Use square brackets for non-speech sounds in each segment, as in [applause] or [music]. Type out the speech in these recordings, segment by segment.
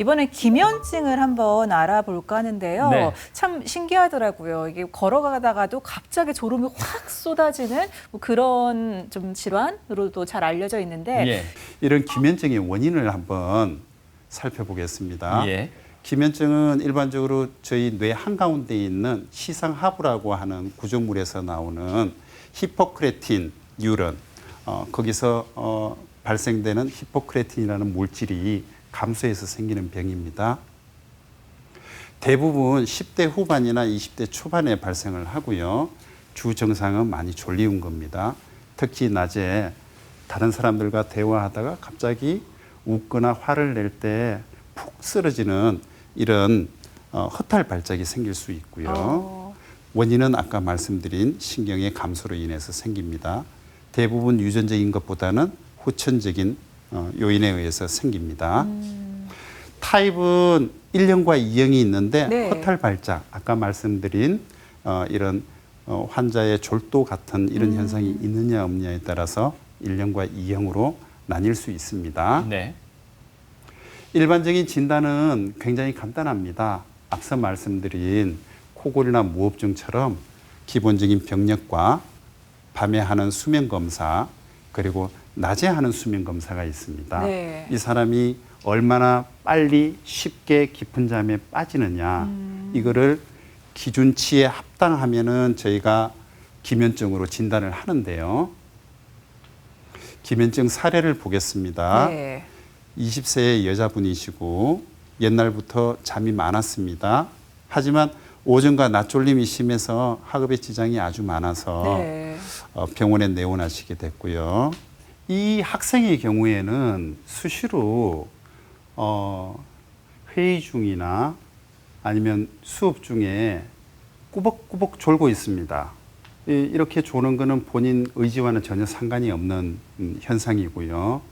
이번에 기면증을 한번 알아볼까 하는데요. 네. 참 신기하더라고요. 이게 걸어가다가도 갑자기 졸음이 확 쏟아지는 뭐 그런 좀 질환으로도 잘 알려져 있는데 예. 이런 기면증의 원인을 한번 살펴보겠습니다. 예. 기면증은 일반적으로 저희 뇌 한가운데 있는 시상하부라고 하는 구조물에서 나오는 히포크레틴 뉴런 어, 거기서 어, 발생되는 히포크레틴이라는 물질이 감소해서 생기는 병입니다. 대부분 10대 후반이나 20대 초반에 발생을 하고요. 주 증상은 많이 졸리운 겁니다. 특히 낮에 다른 사람들과 대화하다가 갑자기 웃거나 화를 낼 때 푹 쓰러지는 이런 어, 허탈 발작이 생길 수 있고요. 어. 원인은 아까 말씀드린 신경의 감소로 인해서 생깁니다. 대부분 유전적인 것보다는 후천적인 어, 요인에 의해서 생깁니다. 타입은 1형과 2형이 있는데 네. 허탈 발작, 아까 말씀드린 어, 이런 어, 환자의 졸도 같은 이런 현상이 있느냐 없느냐에 따라서 1형과 2형으로 나뉠 수 있습니다. 네. 일반적인 진단은 굉장히 간단합니다. 앞서 말씀드린 코골이나 무호흡증처럼 기본적인 병력과 밤에 하는 수면 검사 그리고 낮에 하는 수면 검사가 있습니다. 네. 이 사람이 얼마나 빨리 쉽게 깊은 잠에 빠지느냐 이거를 기준치에 합당하면은 저희가 기면증으로 진단을 하는데요. 기면증 사례를 보겠습니다. 네. 20세의 여자분이시고 옛날부터 잠이 많았습니다. 하지만 오전과 낮 졸림이 심해서 학업에 지장이 아주 많아서 네. 어, 병원에 내원하시게 됐고요. 이 학생의 경우에는 수시로 어, 회의 중이나 아니면 수업 중에 꾸벅꾸벅 졸고 있습니다. 이- 이렇게 조는 거는 본인 의지와는 전혀 상관이 없는 음, 현상이고요.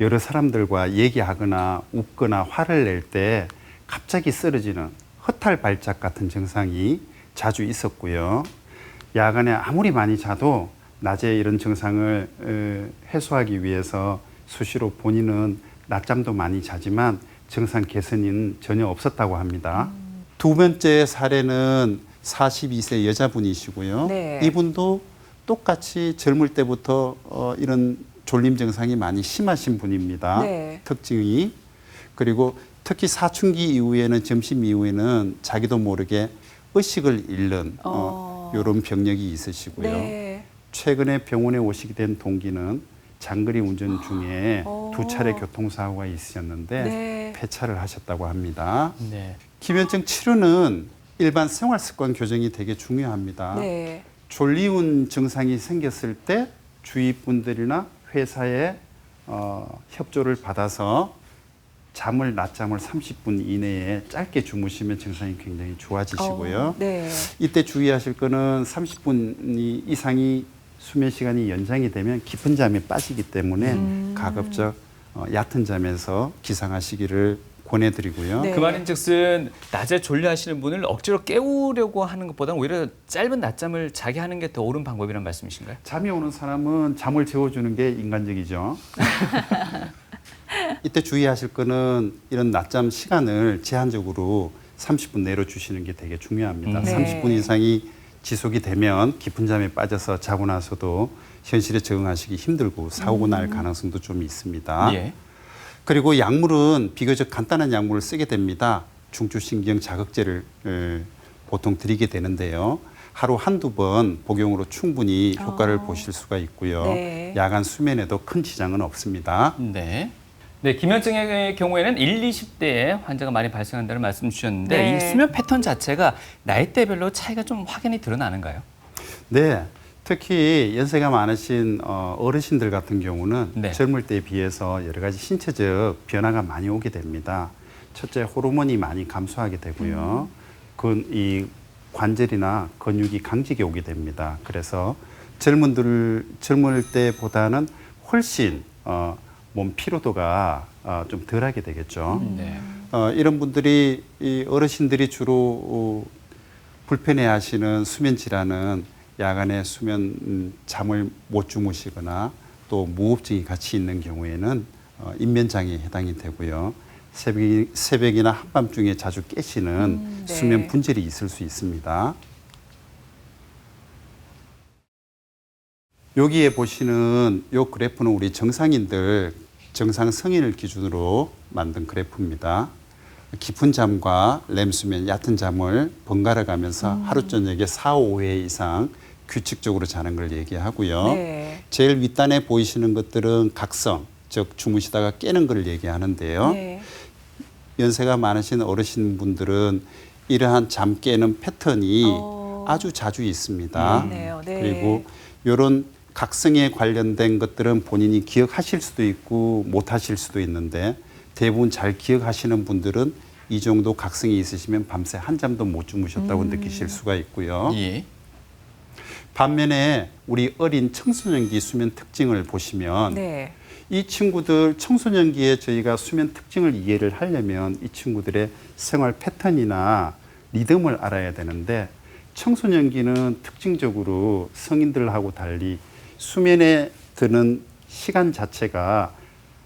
여러 사람들과 얘기하거나 웃거나 화를 낼 때 갑자기 쓰러지는 허탈 발작 같은 증상이 자주 있었고요. 야간에 아무리 많이 자도 낮에 이런 증상을 어, 해소하기 위해서 수시로 본인은 낮잠도 많이 자지만 증상 개선은 전혀 없었다고 합니다. 두 번째 사례는 42세 여자분이시고요. 네. 이분도 똑같이 젊을 때부터 어, 이런 졸림 증상이 많이 심하신 분입니다. 네. 특징이 그리고 특히 사춘기 이후에는 점심 이후에는 자기도 모르게 의식을 잃는 어, 어. 이런 병력이 있으시고요. 네. 최근에 병원에 오시게 된 동기는 장거리 운전 중에 [gasps] 어. 두 차례 교통사고가 있으셨는데 네. 폐차를 하셨다고 합니다. 네. 기면증 치료는 일반 생활 습관 교정이 되게 중요합니다. 네. 졸리운 증상이 생겼을 때 주위 분들이나 회사의 어, 협조를 받아서 잠을 낮잠을 30분 이내에 짧게 주무시면 증상이 굉장히 좋아지시고요. 어, 네. 이때 주의하실 거는 30분 이상이 수면 시간이 연장이 되면 깊은 잠에 빠지기 때문에 음. 가급적 어, 얕은 잠에서 기상하시기를 권해드리고요. 네. 그 말인즉슨 낮에 졸려 하시는 분을 억지로 깨우려고 하는 것보다는 오히려 짧은 낮잠을 자게 하는 게 더 옳은 방법이란 말씀이신가요? 잠이 오는 사람은 잠을 재워주는 게 인간적이죠. [laughs] 이때 주의하실 거는 이런 낮잠 시간을 제한적으로 30분 내로 주시는 게 되게 중요합니다. 음. 네. 30분 이상이 지속이 되면 깊은 잠에 빠져서 자고 나서도 현실에 적응하시기 힘들고 사고 날 가능성도 좀 있습니다. 예. 그리고 약물은 비교적 간단한 약물을 쓰게 됩니다. 중추신경 자극제를 에, 보통 드리게 되는데요. 하루 한두 번 복용으로 충분히 효과를 어. 보실 수가 있고요. 네. 야간 수면에도 큰 지장은 없습니다. 네. 네, 기면증의 경우에는 1, 20대에 환자가 많이 발생한다는 말씀 주셨는데 네. 이 수면 패턴 자체가 나이대별로 차이가 좀 확연히 드러나는가요? 네. 특히 연세가 많으신 어, 어르신들 같은 경우는 네. 젊을 때에 비해서 여러 가지 신체적 변화가 많이 오게 됩니다. 첫째 호르몬이 많이 감소하게 되고요. 그이 관절이나 근육이 강직이 오게 됩니다. 그래서 젊은들 젊을 때보다는 훨씬 어, 몸 피로도가 어, 좀 덜하게 되겠죠. 네. 어, 이런 분들이 이 어르신들이 주로 어, 불편해하시는 수면 질환은 야간에 수면 음, 잠을 못 주무시거나 또 무호흡증이 같이 있는 경우에는 어, 인면 장애에 해당이 되고요. 새벽이, 새벽이나 한밤중에 자주 깨시는 음, 네. 수면 분절이 있을 수 있습니다. 여기에 보시는 요 그래프는 우리 정상인들 정상 성인을 기준으로 만든 그래프입니다. 깊은 잠과 렘수면 얕은 잠을 번갈아 가면서 하루 저녁에 4, 5회 이상 규칙적으로 자는 걸 얘기하고요. 네. 제일 윗단에 보이시는 것들은 각성, 즉 주무시다가 깨는 걸 얘기하는데요. 네. 연세가 많으신 어르신분들은 이러한 잠 깨는 패턴이 어. 아주 자주 있습니다. 네. 그리고 이런 각성에 관련된 것들은 본인이 기억하실 수도 있고 못 하실 수도 있는데 대부분 잘 기억하시는 분들은 이 정도 각성이 있으시면 밤새 한 잠도 못 주무셨다고 음. 느끼실 수가 있고요. 예. 반면에 우리 어린 청소년기 수면 특징을 보시면 네. 이 친구들 청소년기에 저희가 수면 특징을 이해를 하려면 이 친구들의 생활 패턴이나 리듬을 알아야 되는데 청소년기는 특징적으로 성인들하고 달리 수면에 드는 시간 자체가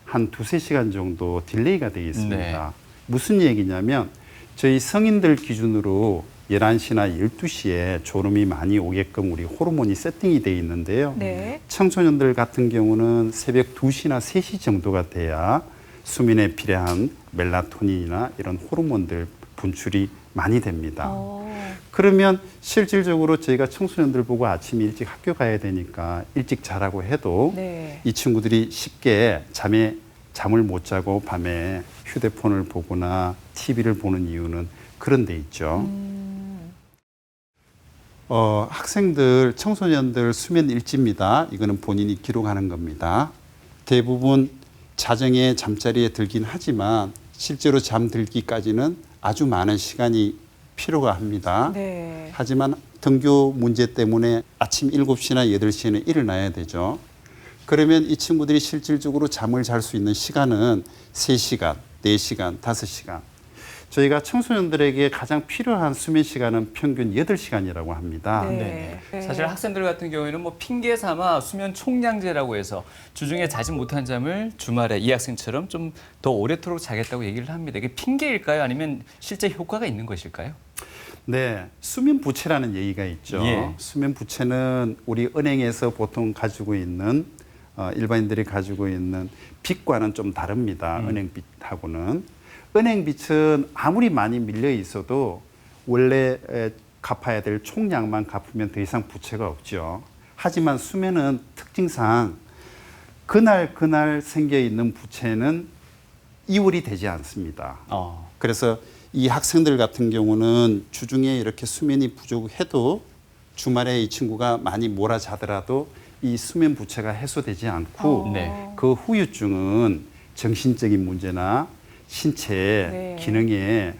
한 두세 시간 정도 딜레이가 되어 있습니다. 네. 무슨 얘기냐면 저희 성인들 기준으로 11시나 12시에 졸음이 많이 오게끔 우리 호르몬이 세팅이 되어 있는데요. 네. 청소년들 같은 경우는 새벽 2시나 3시 정도가 돼야 수면에 필요한 멜라토닌이나 이런 호르몬들 분출이 많이 됩니다. 어. 그러면 실질적으로 저희가 청소년들 보고 아침 일찍 학교 가야 되니까 일찍 자라고 해도 네. 이 친구들이 쉽게 잠에 잠을 못 자고 밤에 휴대폰을 보거나 TV를 보는 이유는 그런 데 있죠. 음. 어, 학생들, 청소년들 수면 일지입니다. 이거는 본인이 기록하는 겁니다. 대부분 자정에 잠자리에 들긴 하지만 실제로 잠들기까지는 아주 많은 시간이 필요가 합니다. 네. 하지만 등교 문제 때문에 아침 7시나 8시에는 일어나야 되죠. 그러면 이 친구들이 실질적으로 잠을 잘 수 있는 시간은 3시간, 4시간, 5시간. 저희가 청소년들에게 가장 필요한 수면 시간은 평균 8시간이라고 합니다. 네. 네. 네. 사실 학생들 같은 경우에는 뭐 핑계 삼아 수면 총량제라고 해서 주중에 자지 못한 잠을 주말에 이 학생처럼 좀 더 오래도록 자겠다고 얘기를 합니다. 이게 핑계일까요? 아니면 실제 효과가 있는 것일까요? 네, 수면 부채라는 얘기가 있죠. 예. 수면 부채는 우리 은행에서 보통 가지고 있는 어, 일반인들이 가지고 있는 빚과는 좀 다릅니다. 은행 빚하고는 은행 빚은 아무리 많이 밀려 있어도 원래 에, 갚아야 될 총량만 갚으면 더 이상 부채가 없죠. 하지만 수면은 특징상 그날 그날 생겨 있는 부채는 이월이 되지 않습니다. 어. 그래서 이 학생들 같은 경우는 주중에 이렇게 수면이 부족해도 주말에 이 친구가 많이 몰아자더라도 이 수면 부채가 해소되지 않고 어. 네. 그 후유증은 정신적인 문제나 신체 네. 기능에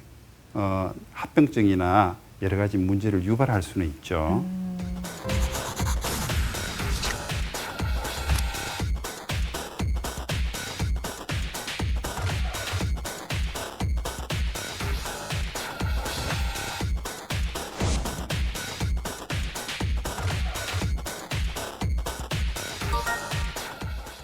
어, 합병증이나 여러 가지 문제를 유발할 수는 있죠. 음.